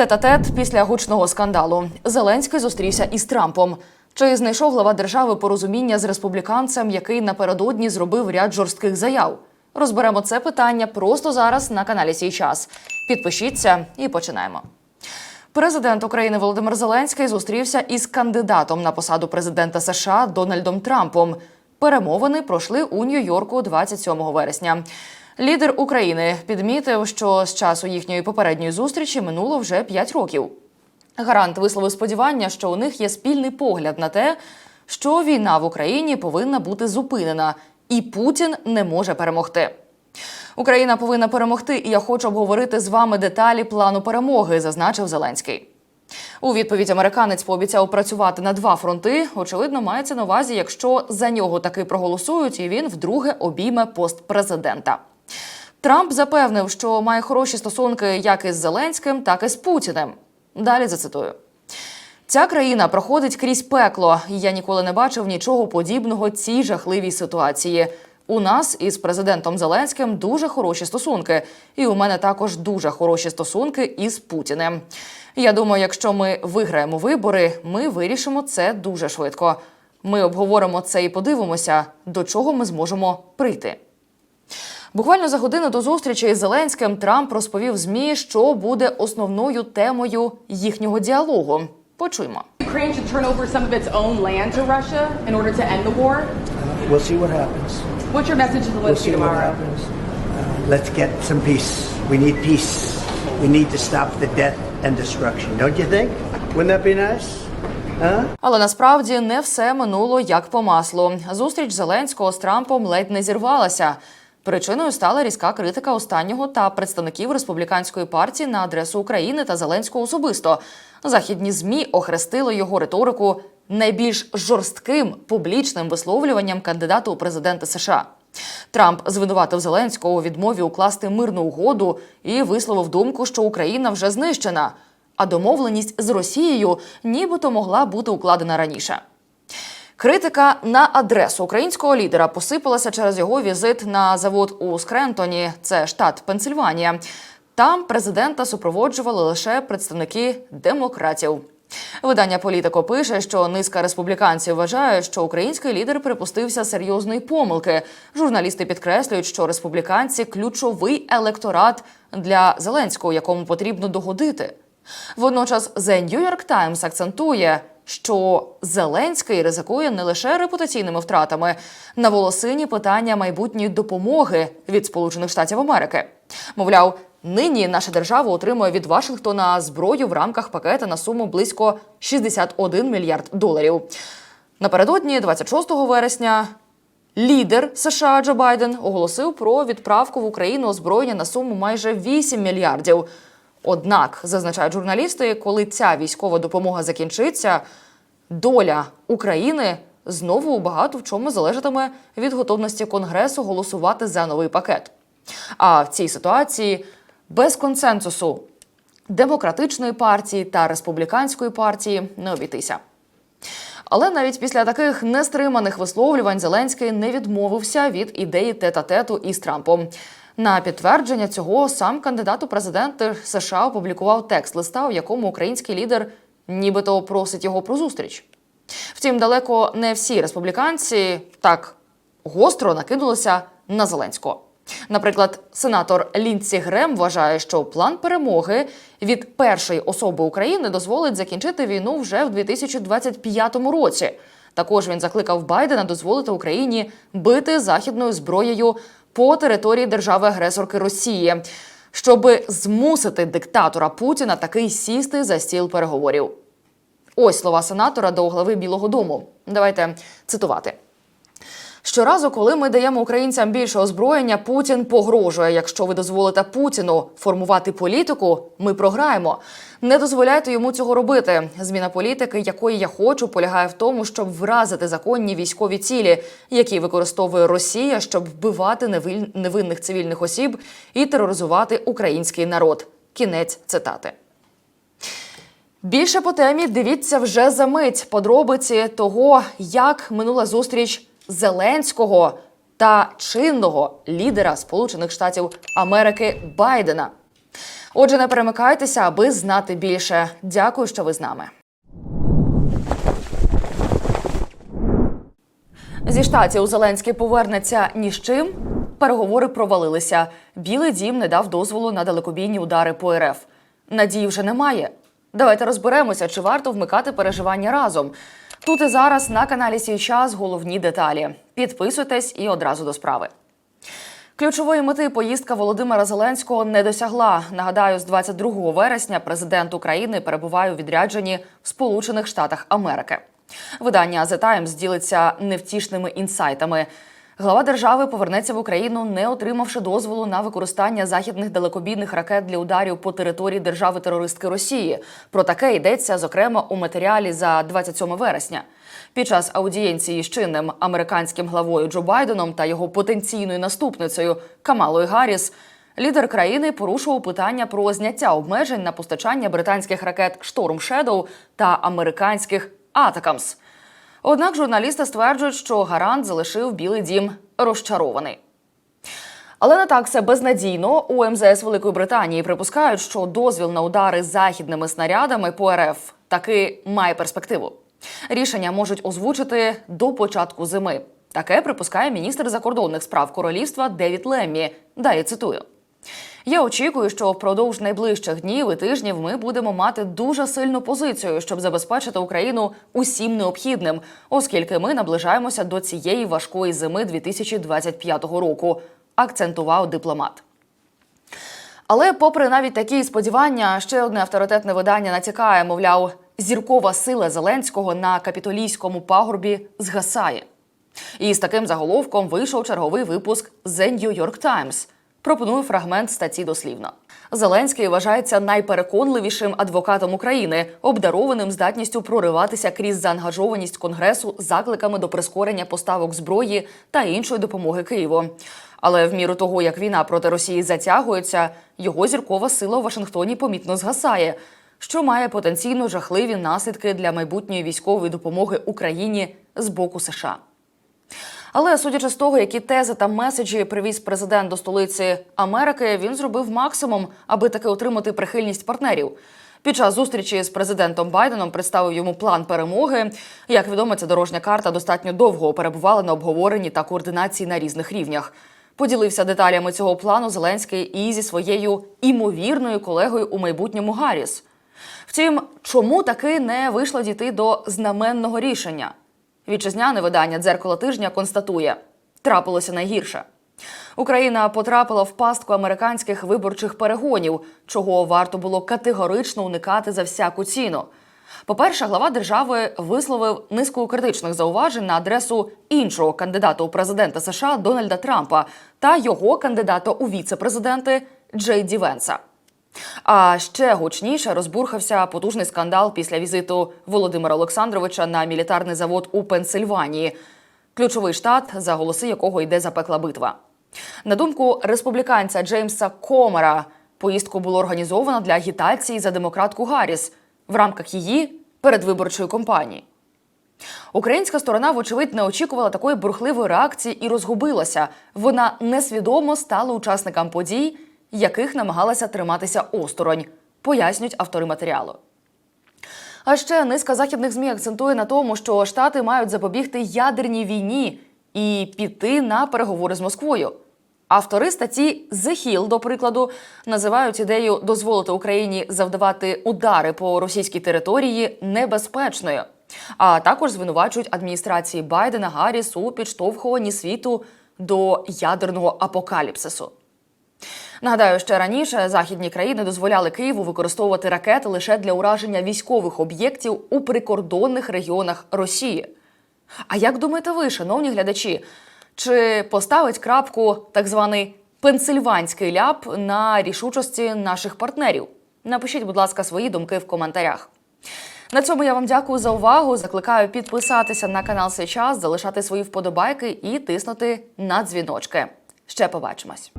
Тет-а-тет після гучного скандалу. Зеленський зустрівся із Трампом. Чи знайшов глава держави порозуміння з республіканцем, який напередодні зробив ряд жорстких заяв? Розберемо це питання просто зараз на каналі Сій час. Підпишіться і починаємо. Президент України Володимир Зеленський зустрівся із кандидатом на посаду президента США Дональдом Трампом. Перемовини пройшли у Нью-Йорку 27 вересня. Лідер України підмітив, що з часу їхньої попередньої зустрічі минуло вже 5 років. Гарант висловив сподівання, що у них є спільний погляд на те, що війна в Україні повинна бути зупинена, і Путін не може перемогти. Україна повинна перемогти, і я хочу обговорити з вами деталі плану перемоги, зазначив Зеленський. У відповідь американець пообіцяв працювати на два фронти. Очевидно, мається на увазі, якщо за нього таки проголосують, і він вдруге обійме пост президента. Трамп запевнив, що має хороші стосунки як із Зеленським, так і з Путіним. Далі зацитую. Ця країна проходить крізь пекло, і я ніколи не бачив нічого подібного цій жахливій ситуації. У нас із президентом Зеленським дуже хороші стосунки, і у мене також дуже хороші стосунки із Путіним. Я думаю, якщо ми виграємо вибори, ми вирішимо це дуже швидко. Ми обговоримо це і подивимося, до чого ми зможемо прийти. Буквально за годину до зустрічі із Зеленським Трамп розповів ЗМІ, що буде основною темою їхнього діалогу. Почуємо. Ukraine should turn over some of its own land to Russia in order to end the war. We'll see what happens. What's your message to We'll Zelensky see what tomorrow? happens. Uh, let's get some peace. We need peace. We need to stop the death and destruction. Don't you think? Wouldn't that be nice? Huh? Але насправді не все минуло як по маслу. Зустріч Зеленського з Трампом ледь не зірвалася. Причиною стала різка критика останнього та представників республіканської партії на адресу України та Зеленського особисто. Західні змі охрестили його риторику найбільш жорстким публічним висловлюванням кандидата у президенти США. Трамп звинуватив Зеленського у відмові укласти мирну угоду і висловив думку, що Україна вже знищена, а домовленість з Росією нібито могла бути укладена раніше. Критика на адресу українського лідера посипалася через його візит на завод у Скрентоні, це штат Пенсильванія. Там президента супроводжували лише представники демократів. Видання Політико пише, що низка республіканців вважають, що український лідер припустився серйозної помилки. Журналісти підкреслюють, що республіканці ключовий електорат для Зеленського, якому потрібно догодити. Водночас The New York Times акцентує, що Зеленський ризикує не лише репутаційними втратами на волосині питання майбутньої допомоги від Сполучених Штатів Америки. Мовляв, нині наша держава отримує від Вашингтона зброю в рамках пакета на суму близько 61 мільярд доларів. Напередодні, 26 вересня, Лідер США Джо Байден оголосив про відправку в Україну озброєння на суму майже 8 мільярдів. Однак, зазначають журналісти, коли ця військова допомога закінчиться, доля України знову багато в чому залежатиме від готовності Конгресу голосувати за новий пакет. А в цій ситуації без консенсусу демократичної партії та республіканської партії не обійтися. Але навіть після таких нестриманих висловлювань Зеленський не відмовився від ідеї тет-а-тету із Трампом. На підтвердження цього сам кандидат у президенти США опублікував текст листа, у якому український лідер нібито просить його про зустріч. Втім, далеко не всі республіканці так гостро накинулися на Зеленського. Наприклад, сенатор Ліндсі Грем вважає, що план перемоги від першої особи України дозволить закінчити війну вже в 2025 році. Також він закликав Байдена дозволити Україні бити західною зброєю по території держави-агресорки Росії, щоби змусити диктатора Путіна таки сісти за стіл переговорів. Ось слова сенатора до глави Білого Дому. Давайте цитувати. Щоразу, коли ми даємо українцям більше озброєння, Путін погрожує. Якщо ви дозволите Путіну формувати політику, ми програємо. Не дозволяйте йому цього робити. Зміна політики, якої я хочу, полягає в тому, щоб вразити законні військові цілі, які використовує Росія, щоб вбивати невинних цивільних осіб і тероризувати український народ. Кінець цитати. Більше по темі дивіться вже за мить подробиці того, як минула зустріч Зеленського та чинного лідера Сполучених Штатів Америки Байдена. Отже, не перемикайтеся, аби знати більше. Дякую, що ви з нами. Зі штатів Зеленський повернеться ні з чим. Переговори провалилися. Білий дім не дав дозволу на далекобійні удари по РФ. Надії вже немає. Давайте розберемося, чи варто вмикати переживання разом. Тут і зараз на каналі Сій час головні деталі. Підписуйтесь і одразу до справи. Ключової мети поїздка Володимира Зеленського не досягла. Нагадаю, з 22 вересня президент України перебуває у відрядженні в Сполучених Штатах Америки. Видання The Times ділиться невтішними інсайтами. Глава держави повернеться в Україну, не отримавши дозволу на використання західних далекобійних ракет для ударів по території держави-терористки Росії. Про таке йдеться зокрема у матеріалі за 27 вересня. Під час аудієнції з чинним американським главою Джо Байденом та його потенційною наступницею Камалою Гарріс лідер країни порушував питання про зняття обмежень на постачання британських ракет Шторм Shadow та американських Атакамс. Однак журналісти стверджують, що гарант залишив Білий Дім розчарований. Але не так все безнадійно. У МЗС Великої Британії припускають, що дозвіл на удари західними снарядами по РФ таки має перспективу. Рішення можуть озвучити до початку зими. Таке припускає міністр закордонних справ королівства Девід Леммі. Далі цитую. Я очікую, що впродовж найближчих днів і тижнів ми будемо мати дуже сильну позицію, щоб забезпечити Україну усім необхідним, оскільки ми наближаємося до цієї важкої зими 2025 року, акцентував дипломат. Але, попри навіть такі сподівання, ще одне авторитетне видання натякає, мовляв, зіркова сила Зеленського на капітолійському пагорбі згасає. І з таким заголовком вийшов черговий випуск The New York Times. Пропоную фрагмент статті дослівно. Зеленський вважається найпереконливішим адвокатом України, обдарованим здатністю прориватися крізь заангажованість конгресу закликами до прискорення поставок зброї та іншої допомоги Києву. Але в міру того, як війна проти Росії затягується, його зіркова сила у Вашингтоні помітно згасає, що має потенційно жахливі наслідки для майбутньої військової допомоги Україні з боку США. Але судячи з того, які тези та меседжі привіз президент до столиці Америки, він зробив максимум, аби таки отримати прихильність партнерів. Під час зустрічі з президентом Байденом представив йому план перемоги. Як відомо, ця дорожня карта достатньо довго перебувала на обговоренні та координації на різних рівнях. Поділився деталями цього плану Зеленський і зі своєю імовірною колегою у майбутньому Гарріс. Втім, чому таки не вийшло дійти до знаменного рішення? Вітчизняне видання дзеркало тижня констатує: трапилося найгірше. Україна потрапила в пастку американських виборчих перегонів, чого варто було категорично уникати за всяку ціну. По-перше, глава держави висловив низку критичних зауважень на адресу іншого кандидата у президента США Дональда Трампа та його кандидата у віце-президенти Джей Ді Венса. А ще гучніше розбурхався потужний скандал після візиту Володимира Олександровича на мілітарний завод у Пенсильванії, ключовий штат, за голоси якого йде запекла битва. На думку республіканця Джеймса Комера, поїздку було організовано для агітації за демократку Гарріс в рамках її передвиборчої кампанії. Українська сторона, вочевидь, не очікувала такої бурхливої реакції і розгубилася. Вона несвідомо стала учасником подій, яких намагалася триматися осторонь, пояснюють автори матеріалу. А ще низка західних змі акцентує на тому, що штати мають запобігти ядерній війні і піти на переговори з Москвою. Автори статті The Hill, до прикладу, називають ідею дозволити Україні завдавати удари по російській території небезпечною. А також звинувачують адміністрації Байдена Гарріс у підштовхуванні світу до ядерного апокаліпсису. Нагадаю, ще раніше західні країни дозволяли Києву використовувати ракети лише для ураження військових об'єктів у прикордонних регіонах Росії. А як думаєте ви, шановні глядачі, чи поставить крапку так званий пенсильванський ляп на рішучості наших партнерів? Напишіть, будь ласка, свої думки в коментарях. На цьому я вам дякую за увагу. Закликаю підписатися на канал «Сей час, залишати свої вподобайки і тиснути на дзвіночки. Ще побачимось.